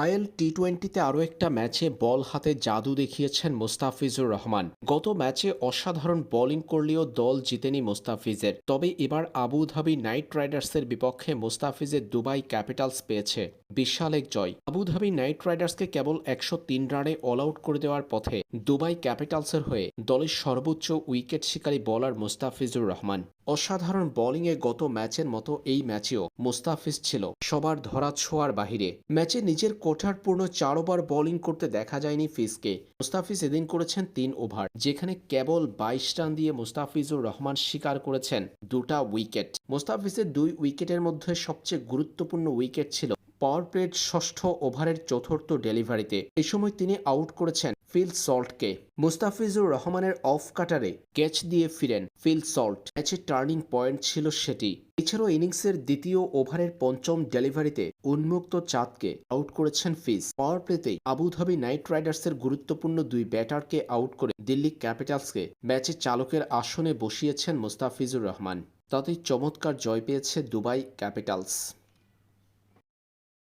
IL টি টোয়েন্টিতে আরও একটা ম্যাচে বল হাতে জাদু দেখিয়েছেন মোস্তাফিজুর রহমান। গত ম্যাচে অসাধারণ বোলিং করলেও দল জিতেনি মোস্তাফিজের। তবে এবার আবুধাবি নাইট রাইডার্সের বিপক্ষে মোস্তাফিজের দুবাই ক্যাপিটালস পেয়েছে। বিশাল এক জয়। আবুধাবি নাইট রাইডার্সকে কেবল একশো তিন রানে অল আউট করে দেওয়ার পথে দুবাই ক্যাপিটালসের হয়ে দলের সর্বোচ্চ উইকেট শিকারী বলার মোস্তাফিজুর রহমান। অসাধারণ বোলিংয়ে গত ম্যাচের মতো এই ম্যাচেও মুস্তাফিজ ছিল সবার ধরা ছোঁয়ার বাহিরে। ম্যাচে নিজের কোঠার পূর্ণ চার ওভার বোলিং করতে দেখা যায়নি ফিসকে মুস্তাফিজ এদিন করেছেন তিন ওভার, যেখানে কেবল বাইশ রান দিয়ে মুস্তাফিজুর রহমান স্বীকার করেছেন দুটা উইকেট। মুস্তাফিজের দুই উইকেটের মধ্যে সবচেয়ে গুরুত্বপূর্ণ উইকেট ছিল পাওয়ার প্লেট ষষ্ঠ ওভারের চতুর্থ ডেলিভারিতে। এই সময় তিনি আউট করেছেন ফিল সল্টকে। মুস্তাফিজুর রহমানের অফ কাটারে ক্যাচ দিয়ে ফিরেন ফিল সল্ট। ম্যাচের টার্নিং পয়েন্ট ছিল সেটি। এছাড়াও ইনিংসের দ্বিতীয় ওভারের পঞ্চম ডেলিভারিতে উন্মুক্ত চাঁদকে আউট করেছেন ফিজ। পাওয়ার প্লেতেই আবুধাবি নাইট রাইডার্সের গুরুত্বপূর্ণ দুই ব্যাটারকে আউট করে দিল্লি ক্যাপিটালসকে ম্যাচে চালকের আসনে বসিয়েছেন মুস্তাফিজুর রহমান। তাতেই চমৎকার জয় পেয়েছে দুবাই ক্যাপিটালস।